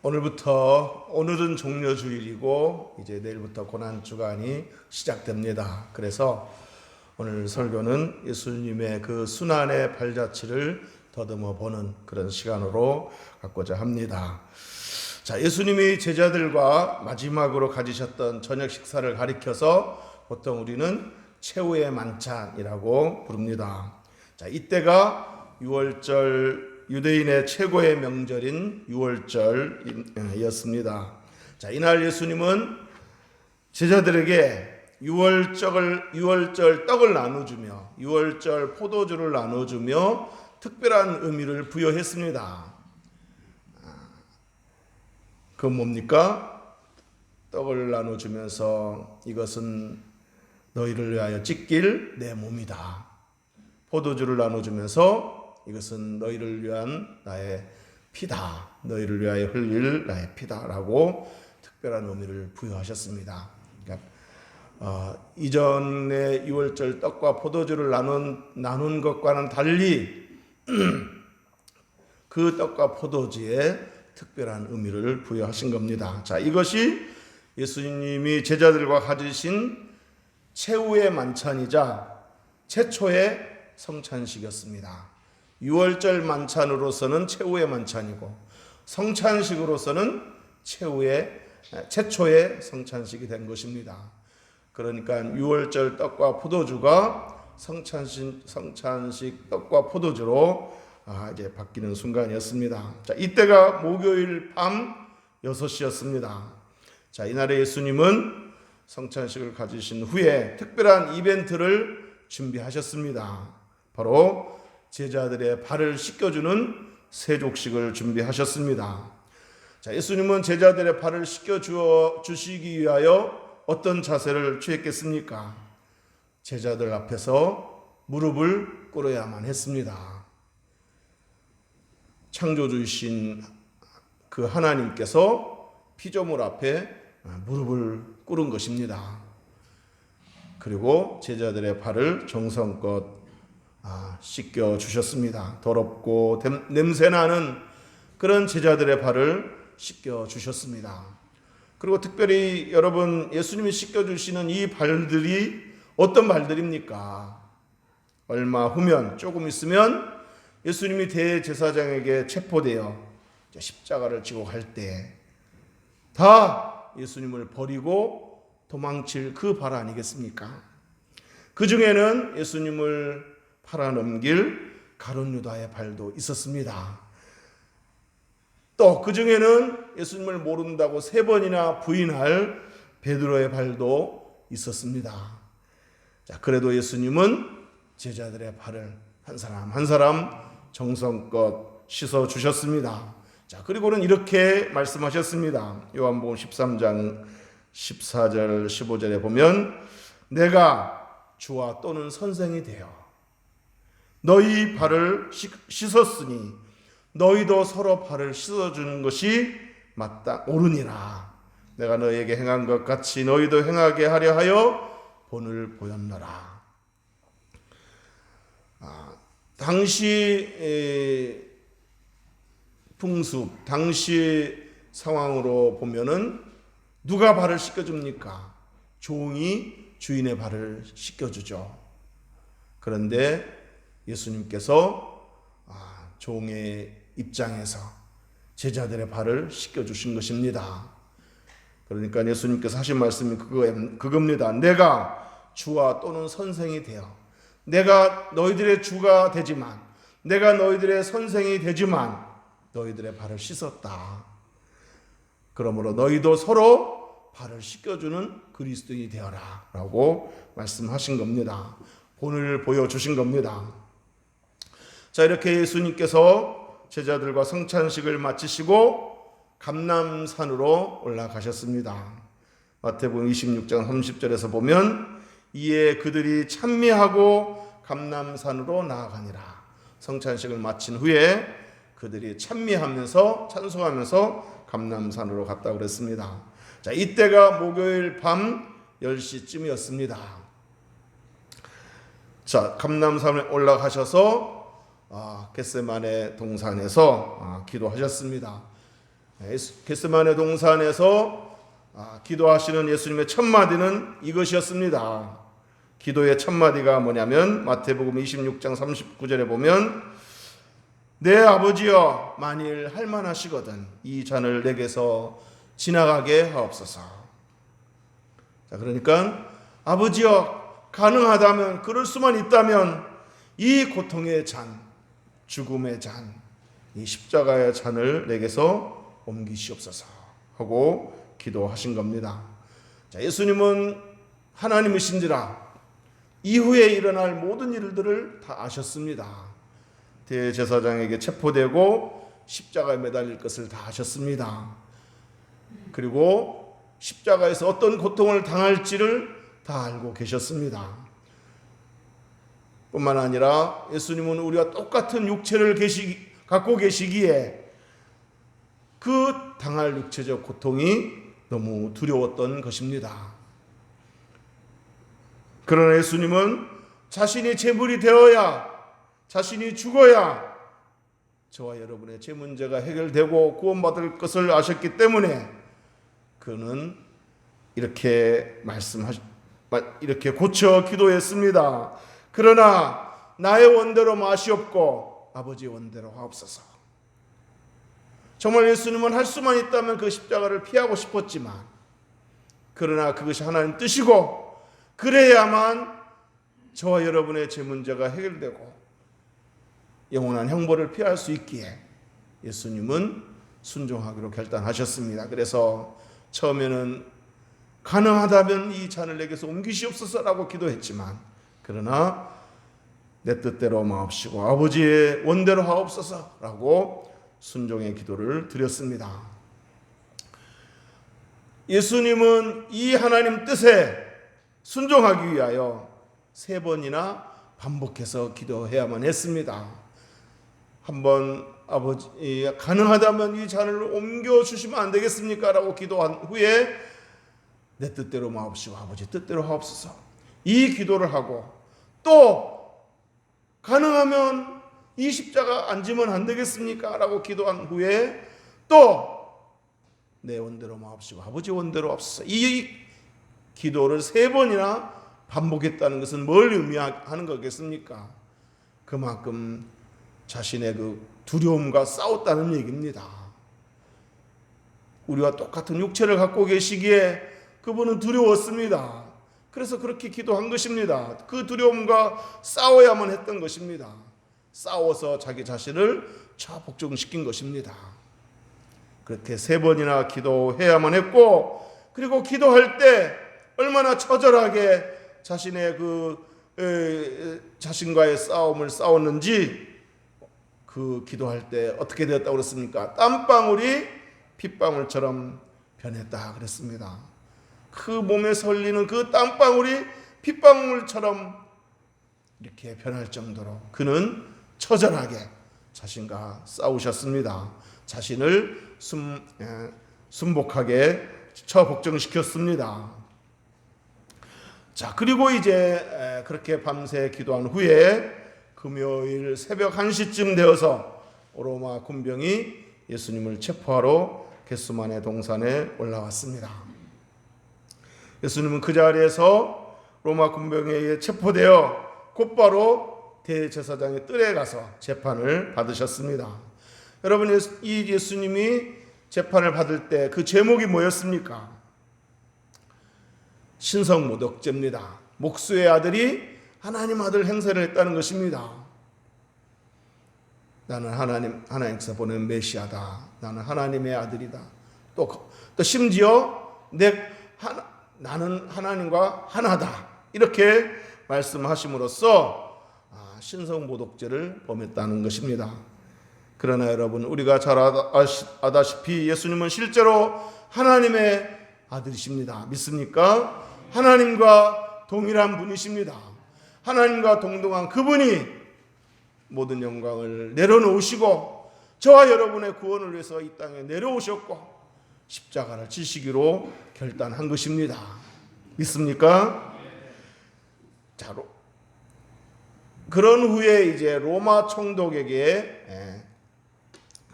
오늘부터 오늘은 종려 주일이고 이제 내일부터 고난 주간이 시작됩니다. 그래서 오늘 설교는 예수님의 그 순환의 발자취를 더듬어 보는 그런 시간으로 갖고자 합니다. 자, 예수님이 제자들과 마지막으로 가지셨던 저녁 식사를 가리켜서 보통 우리는 최후의 만찬이라고 부릅니다. 자, 이때가 6월절 유대인의 최고의 명절인 6월절이었습니다. 자, 이날 예수님은 제자들에게 6월절을 6월절 떡을 나눠주며 6월절 포도주를 나눠주며 특별한 의미를 부여했습니다. 그 뭡니까? 떡을 나눠주면서 이것은 너희를 위하여 찢길 내 몸이다. 포도주를 나눠주면서 이것은 너희를 위한 나의 피다. 너희를 위하여 흘릴 나의 피다라고 특별한 의미를 부여하셨습니다. 그러니까 어, 이전에 6월절 떡과 포도주를 나눈 나눈 것과는 달리 그 떡과 포도주에 특별한 의미를 부여하신 겁니다. 자, 이것이 예수님이 제자들과 가지신 최후의 만찬이자 최초의 성찬식이었습니다. 6월절 만찬으로서는 최후의 만찬이고 성찬식으로서는 최후의 최초의 성찬식이 된 것입니다. 그러니까 6월절 떡과 포도주가 성찬식 성찬식 떡과 포도주로 아, 이제 바뀌는 순간이었습니다. 자, 이때가 목요일 밤 6시였습니다. 자, 이날에 예수님은 성찬식을 가지신 후에 특별한 이벤트를 준비하셨습니다. 바로 제자들의 발을 씻겨주는 세족식을 준비하셨습니다. 자, 예수님은 제자들의 발을 씻겨 주시기 위하여 어떤 자세를 취했겠습니까? 제자들 앞에서 무릎을 꿇어야만 했습니다. 창조주이신 그 하나님께서 피조물 앞에 무릎을 꿇은 것입니다. 그리고 제자들의 발을 정성껏 아, 씻겨 주셨습니다. 더럽고 냄새나는 그런 제자들의 발을 씻겨 주셨습니다. 그리고 특별히 여러분 예수님이 씻겨 주시는 이 발들이 어떤 발들입니까? 얼마 후면 조금 있으면 예수님이 대제사장에게 체포되어 십자가를 지고 갈 때 다 예수님을 버리고 도망칠 그 발 아니겠습니까? 그 중에는 예수님을 팔아넘길 가론 유다의 발도 있었습니다. 또 그 중에는 예수님을 모른다고 세 번이나 부인할 베드로의 발도 있었습니다. 자, 그래도 예수님은 제자들의 발을 한 사람 한 사람 정성껏 씻어 주셨습니다. 자, 그리고는 이렇게 말씀하셨습니다. 요한복음 13장 14절 15절에 보면 내가 주와 또는 선생이 되어 너희 발을 씻었으니 너희도 서로 발을 씻어 주는 것이 맞다 옳으니라. 내가 너희에게 행한 것 같이 너희도 행하게 하려 하여 본을 보였노라. 아, 당시 풍습, 당시 상황으로 보면은 누가 발을 씻겨줍니까? 종이 주인의 발을 씻겨주죠. 그런데 예수님께서 아, 종의 입장에서 제자들의 발을 씻겨주신 것입니다. 그러니까 예수님께서 하신 말씀이 그겁니다. 내가 주와 또는 선생이 되어 내가 너희들의 주가 되지만 내가 너희들의 선생이 되지만 너희들의 발을 씻었다. 그러므로 너희도 서로 발을 씻겨주는 그리스도인이 되어라. 라고 말씀하신 겁니다. 본을 보여주신 겁니다. 자, 이렇게 예수님께서 제자들과 성찬식을 마치시고 감남산으로 올라가셨습니다. 마태복음 26장 30절에서 보면 이에 그들이 찬미하고 감남산으로 나아가니라. 성찬식을 마친 후에 그들이 찬미하면서 찬송하면서 감남산으로 갔다 그랬습니다. 자, 이때가 목요일 밤 10시쯤이었습니다. 자, 감남산에 올라가셔서 아, 겟세만의 동산에서 아, 기도하셨습니다. 예수- 겟세만의 동산에서 아, 기도하시는 예수님의 첫 마디는 이것이었습니다. 기도의 첫 마디가 뭐냐면 마태복음 26장 39절에 보면 내 아버지여 만일 할만하시거든 이 잔을 내게서 지나가게 하옵소서. 자 그러니까 아버지여 가능하다면 그럴 수만 있다면 이 고통의 잔, 죽음의 잔, 이 십자가의 잔을 내게서 옮기시옵소서 하고 기도하신 겁니다. 자 예수님은 하나님이신지라 이후에 일어날 모든 일들을 다 아셨습니다. 대제사장에게 체포되고 십자가에 매달릴 것을 다 아셨습니다. 그리고 십자가에서 어떤 고통을 당할지를 다 알고 계셨습니다. 뿐만 아니라 예수님은 우리와 똑같은 육체를 계시, 갖고 계시기에 그 당할 육체적 고통이 너무 두려웠던 것입니다. 그러나 예수님은 자신이 제물이 되어야 자신이 죽어야 저와 여러분의 제 문제가 해결되고 구원받을 것을 아셨기 때문에 그는 이렇게 말씀하시 이렇게 고쳐 기도했습니다. 그러나 나의 원대로 마시옵고 아버지의 원대로 하옵소서. 정말 예수님은 할 수만 있다면 그 십자가를 피하고 싶었지만 그러나 그것이 하나님 뜻이고 그래야만 저와 여러분의 제 문제가 해결되고 영원한 형벌을 피할 수 있기에 예수님은 순종하기로 결단하셨습니다. 그래서 처음에는 가능하다면 이 잔을 내게서 옮기시옵소서라고 기도했지만 그러나 내 뜻대로 마옵시고 아버지의 원대로 하옵소서라고 순종의 기도를 드렸습니다. 예수님은 이 하나님 뜻에 순종하기 위하여 세 번이나 반복해서 기도해야만 했습니다. 한번 아버지 가능하다면 이 잔을 옮겨 주시면 안 되겠습니까? 라고 기도한 후에 내 뜻대로 마옵시고 아버지 뜻대로 하옵소서. 이 기도를 하고 또 가능하면 이 십자가 안 지면 안 되겠습니까? 라고 기도한 후에 또 내 원대로 마옵시고 아버지 원대로 없소서. 이 기도를 세 번이나 반복했다는 것은 뭘 의미하는 거겠습니까? 그만큼 자신의 그 두려움과 싸웠다는 얘기입니다. 우리와 똑같은 육체를 갖고 계시기에 그분은 두려웠습니다. 그래서 그렇게 기도한 것입니다. 그 두려움과 싸워야만 했던 것입니다. 싸워서 자기 자신을 자복종시킨 것입니다. 그렇게 세 번이나 기도해야만 했고, 그리고 기도할 때 얼마나 처절하게 자신의 그 에, 자신과의 싸움을 싸웠는지 그 기도할 때 어떻게 되었다고 그랬습니까? 땀방울이 핏방울처럼 변했다 그랬습니다. 그 몸에 설리는 그 땀방울이 핏방울처럼 이렇게 변할 정도로 그는 처절하게 자신과 싸우셨습니다. 자신을 순, 에, 순복하게 처복종시켰습니다. 자, 그리고 이제 그렇게 밤새 기도한 후에 금요일 새벽 1시쯤 되어서 로마 군병이 예수님을 체포하러 게스만의 동산에 올라왔습니다. 예수님은 그 자리에서 로마 군병에 의해 체포되어 곧바로 대제사장의 뜰에 가서 재판을 받으셨습니다. 여러분 이 예수님이 재판을 받을 때 그 제목이 뭐였습니까? 신성모독죄입니다. 목수의 아들이 하나님 아들 행세를 했다는 것입니다. 나는 하나님 하나님께서 보낸 메시아다. 나는 하나님의 아들이다. 또, 또 심지어 내 하나, 나는 하나님과 하나다. 이렇게 말씀하심으로써 아, 신성모독죄를 범했다는 것입니다. 그러나 여러분 우리가 잘 아다시피 예수님은 실제로 하나님의 아들이십니다. 믿습니까? 하나님과 동일한 분이십니다. 하나님과 동등한 그분이 모든 영광을 내려놓으시고 저와 여러분의 구원을 위해서 이 땅에 내려오셨고 십자가를 지시기로 결단한 것입니다. 믿습니까? 자, 그런 후에 이제 로마 총독에게 예,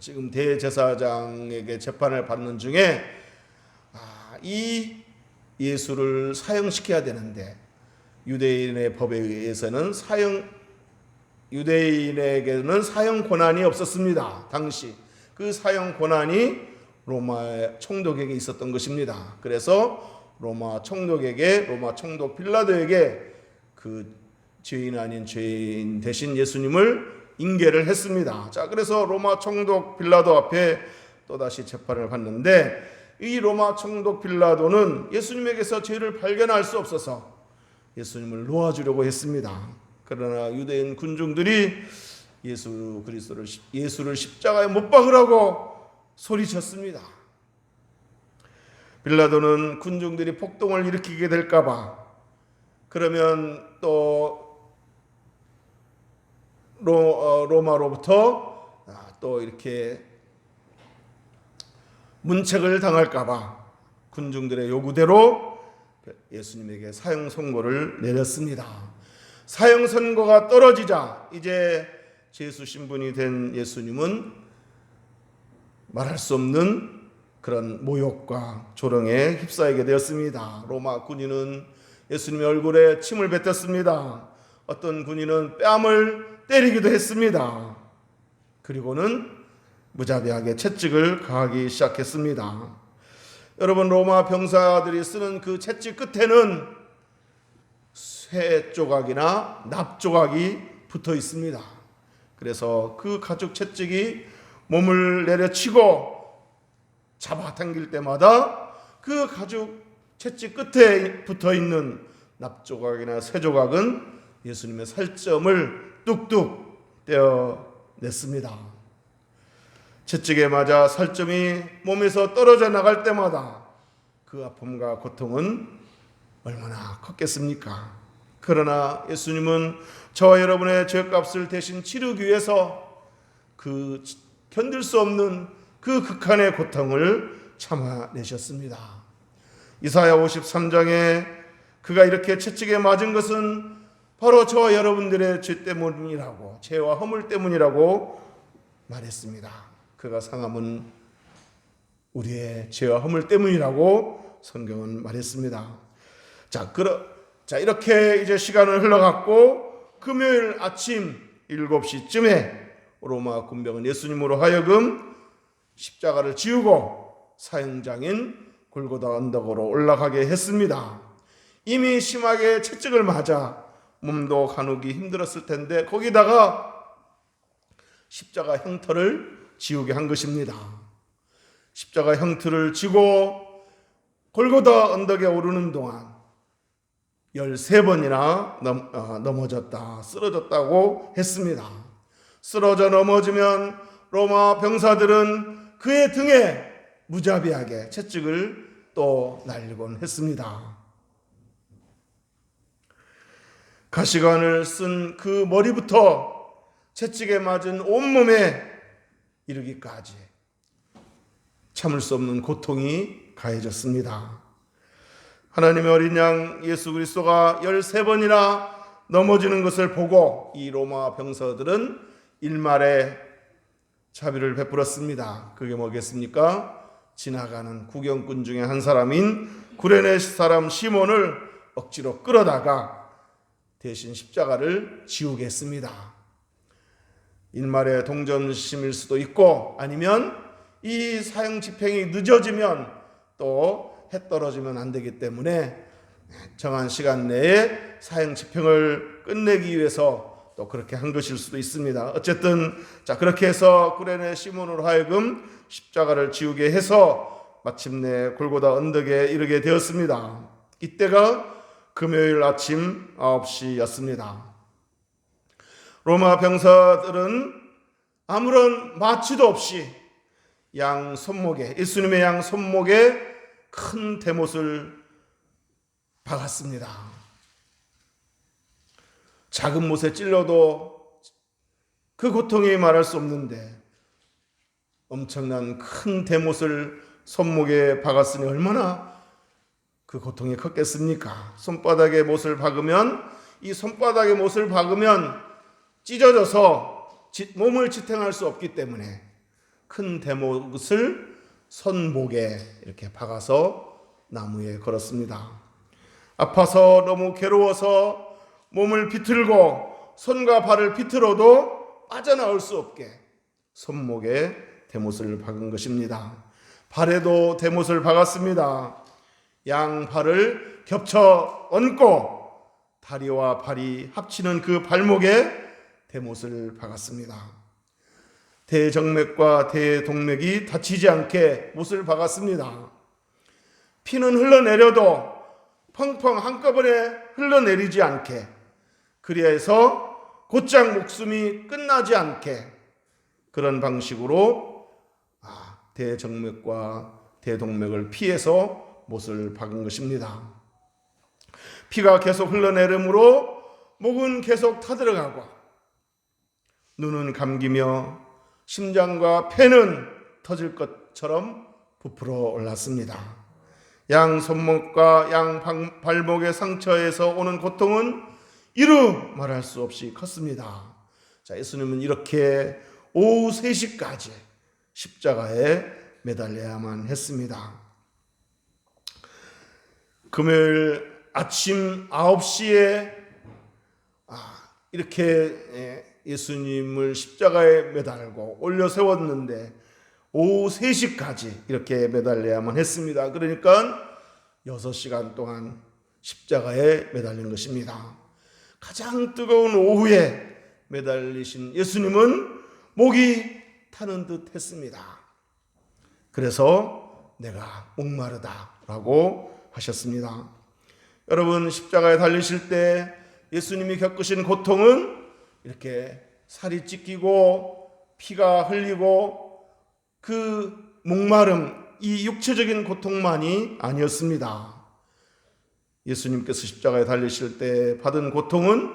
지금 대제사장에게 재판을 받는 중에 아, 이 예수를 사형시켜야 되는데 유대인의 법에 의해서는 사형 유대인에게는 사형 권한이 없었습니다. 당시 그 사형 권한이 로마 총독에게 있었던 것입니다. 그래서 로마 총독에게 로마 총독 빌라도에게 그 죄인 아닌 죄인 대신 예수님을 인계를 했습니다. 자, 그래서 로마 총독 빌라도 앞에 또다시 재판을 받는데 이 로마 총독 빌라도는 예수님에게서 죄를 발견할 수 없어서 예수님을 놓아주려고 했습니다. 그러나 유대인 군중들이 예수 그리스도를 예수를 십자가에 못 박으라고 소리쳤습니다. 빌라도는 군중들이 폭동을 일으키게 될까봐 그러면 또 로, 어, 로마로부터 아, 또 이렇게 문책을 당할까봐 군중들의 요구대로 예수님에게 사형 선고를 내렸습니다. 사형 선고가 떨어지자 이제 제수 신분이 된 예수님은 말할 수 없는 그런 모욕과 조롱에 휩싸이게 되었습니다. 로마 군인은 예수님의 얼굴에 침을 뱉었습니다. 어떤 군인은 뺨을 때리기도 했습니다. 그리고는 무자비하게 채찍을 가하기 시작했습니다. 여러분 로마 병사들이 쓰는 그 채찍 끝에는 쇠 조각이나 납 조각이 붙어 있습니다. 그래서 그 가죽 채찍이 몸을 내려치고 잡아당길 때마다 그 가죽 채찍 끝에 붙어 있는 납 조각이나 쇠 조각은 예수님의 살점을 뚝뚝 떼어냈습니다. 채찍에 맞아 살점이 몸에서 떨어져 나갈 때마다 그 아픔과 고통은 얼마나 컸겠습니까? 그러나 예수님은 저와 여러분의 죄값을 대신 치르기 위해서 그 견딜 수 없는 그 극한의 고통을 참아내셨습니다. 이사야 53장에 그가 이렇게 채찍에 맞은 것은 바로 저와 여러분들의 죄 때문이라고 죄와 허물 때문이라고 말했습니다. 그가 상함은 우리의 죄와 허물 때문이라고 성경은 말했습니다. 자, 그러, 자 이렇게 이제 시간을 흘러갔고 금요일 아침 7시쯤에 로마 군병은 예수님으로 하여금 십자가를 지우고 사형장인 골고다 언덕으로 올라가게 했습니다. 이미 심하게 채찍을 맞아 몸도 가누기 힘들었을 텐데 거기다가 십자가 형터를 지우게 한 것입니다. 십자가 형틀을 지고 골고다 언덕에 오르는 동안 13번이나 넘, 어, 넘어졌다, 쓰러졌다고 했습니다. 쓰러져 넘어지면 로마 병사들은 그의 등에 무자비하게 채찍을 또 날리곤 했습니다. 가시관을 쓴 그 머리부터 채찍에 맞은 온몸에 이르기까지 참을 수 없는 고통이 가해졌습니다. 하나님의 어린 양 예수 그리스도가 13번이나 넘어지는 것을 보고 이 로마 병사들은 일말에 자비를 베풀었습니다. 그게 뭐겠습니까? 지나가는 구경꾼 중에 한 사람인 구레네 사람 시몬을 억지로 끌어다가 대신 십자가를 지우게 했습니다. 일말의 동정심일 수도 있고 아니면 이 사형 집행이 늦어지면 또 해 떨어지면 안 되기 때문에 정한 시간 내에 사형 집행을 끝내기 위해서 또 그렇게 한 것일 수도 있습니다. 어쨌든 자 그렇게 해서 구레네 시몬으로 하여금 십자가를 지우게 해서 마침내 골고다 언덕에 이르게 되었습니다. 이때가 금요일 아침 9시였습니다. 로마 병사들은 아무런 마취도 없이 양 손목에 예수님의 양 손목에 큰 대못을 박았습니다. 작은 못에 찔러도 그 고통이 말할 수 없는데 엄청난 큰 대못을 손목에 박았으니 얼마나 그 고통이 컸겠습니까? 손바닥에 못을 박으면 이 손바닥에 못을 박으면 찢어져서 지- 몸을 지탱할 수 없기 때문에 큰 대못을 손목에 이렇게 박아서 나무에 걸었습니다. 아파서 너무 괴로워서 몸을 비틀고 손과 발을 비틀어도 빠져나올 수 없게 손목에 대못을 박은 것입니다. 발에도 대못을 박았습니다. 양 발을 겹쳐 얹고 다리와 발이 합치는 그 발목에 대못을 박았습니다. 대정맥과 대동맥이 다치지 않게 못을 박았습니다. 피는 흘러내려도 펑펑 한꺼번에 흘러내리지 않게 그리해서 곧장 목숨이 끝나지 않게 그런 방식으로 아, 대정맥과 대동맥을 피해서 못을 박은 것입니다. 피가 계속 흘러내림으로 목은 계속 타들어가고 눈은 감기며 심장과 폐는 터질 것처럼 부풀어 올랐습니다. 양 손목과 양 방- 발목의 상처에서 오는 고통은 이루 말할 수 없이 컸습니다. 자, 예수님은 이렇게 오후 3시까지 십자가에 매달려야만 했습니다. 금요일 아침 9시에 아, 이렇게 예, 예수님을 십자가에 매달고 올려 세웠는데 오후 3시까지 이렇게 매달려야만 했습니다. 그러니까 6시간 동안 십자가에 매달린 것입니다. 가장 뜨거운 오후에 매달리신 예수님은 목이 타는 듯 했습니다. 그래서 내가 목마르다라고 하셨습니다. 여러분 십자가에 달리실 때 예수님이 겪으신 고통은 이렇게 살이 찢기고 피가 흘리고 그 목마름 이 육체적인 고통만이 아니었습니다. 예수님께서 십자가에 달리실 때 받은 고통은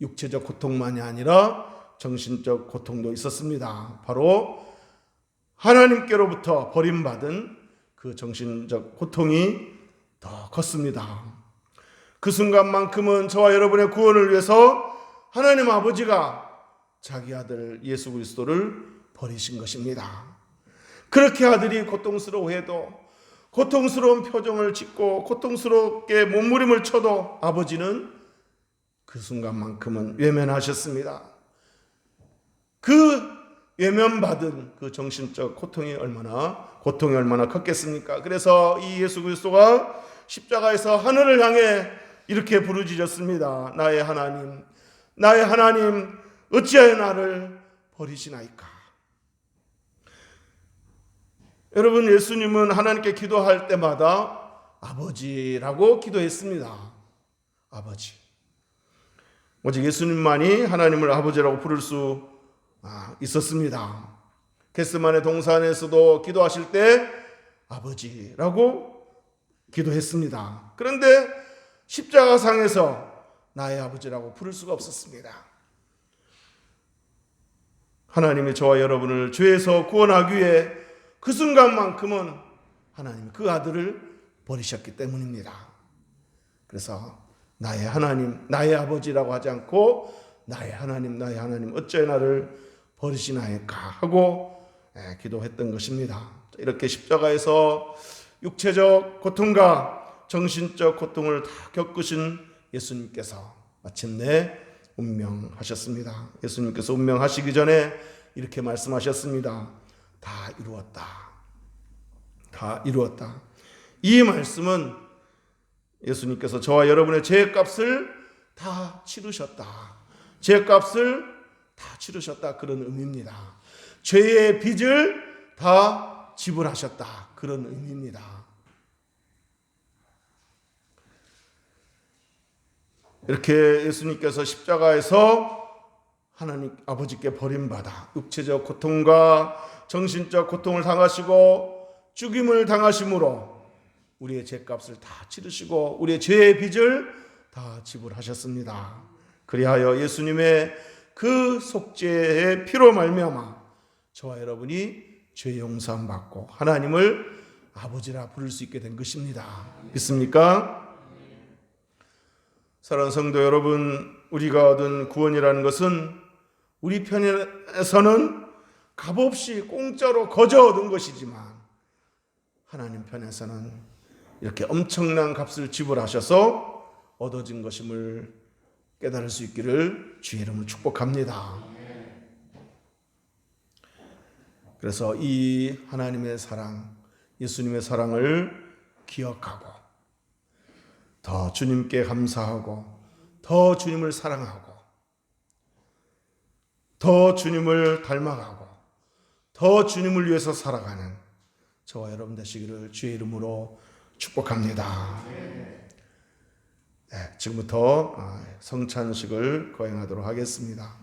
육체적 고통만이 아니라 정신적 고통도 있었습니다. 바로 하나님께로부터 버림받은 그 정신적 고통이 더 컸습니다. 그 순간만큼은 저와 여러분의 구원을 위해서 하나님 아버지가 자기 아들 예수 그리스도를 버리신 것입니다. 그렇게 아들이 고통스러워해도 고통스러운 표정을 짓고 고통스럽게 몸부림을 쳐도 아버지는 그 순간만큼은 외면하셨습니다. 그 외면받은 그 정신적 고통이 얼마나 고통이 얼마나 컸겠습니까? 그래서 이 예수 그리스도가 십자가에서 하늘을 향해 이렇게 부르짖었습니다. 나의 하나님, 나의 하나님, 어찌하여 나를 버리시나이까? 여러분, 예수님은 하나님께 기도할 때마다 아버지라고 기도했습니다. 아버지. 오직 예수님만이 하나님을 아버지라고 부를 수 아, 있었습니다. 게스만의 동산에서도 기도하실 때 아버지라고 기도했습니다. 그런데 십자가상에서 나의 아버지라고 부를 수가 없었습니다. 하나님이 저와 여러분을 죄에서 구원하기 위해 그 순간만큼은 하나님이 그 아들을 버리셨기 때문입니다. 그래서 나의 하나님, 나의 아버지라고 하지 않고 나의 하나님, 나의 하나님 어째 나를 버리시나이까 하고 예, 기도했던 것입니다. 이렇게 십자가에서 육체적 고통과 정신적 고통을 다 겪으신 예수님께서 마침내 운명하셨습니다. 예수님께서 운명하시기 전에 이렇게 말씀하셨습니다. 다 이루었다. 다 이루었다. 이 말씀은 예수님께서 저와 여러분의 죄값을 다 치르셨다. 죄값을 다 치르셨다. 그런 의미입니다. 죄의 빚을 다 지불하셨다. 그런 의미입니다. 이렇게 예수님께서 십자가에서 하나님 아버지께 버림받아 육체적 고통과 정신적 고통을 당하시고 죽임을 당하심으로 우리의 죄값을 다 치르시고 우리의 죄의 빚을 다 지불하셨습니다. 그리하여 예수님의 그 속죄의 피로 말미암아 저와 여러분이 죄 용서함 받고 하나님을 아버지라 부를 수 있게 된 것입니다. 믿습니까? 사랑하는 성도 여러분, 우리가 얻은 구원이라는 것은 우리 편에서는 값없이 공짜로 거저 얻은 것이지만 하나님 편에서는 이렇게 엄청난 값을 지불하셔서 얻어진 것임을 깨달을 수 있기를 주의 이름으로 축복합니다. 그래서 이 하나님의 사랑, 예수님의 사랑을 기억하고 더 주님께 감사하고 더 주님을 사랑하고 더 주님을 닮아가고 더 주님을 위해서 살아가는 저와 여러분 되시기를 주의 이름으로 축복합니다. 네, 지금부터 아, 성찬식을 거행하도록 하겠습니다.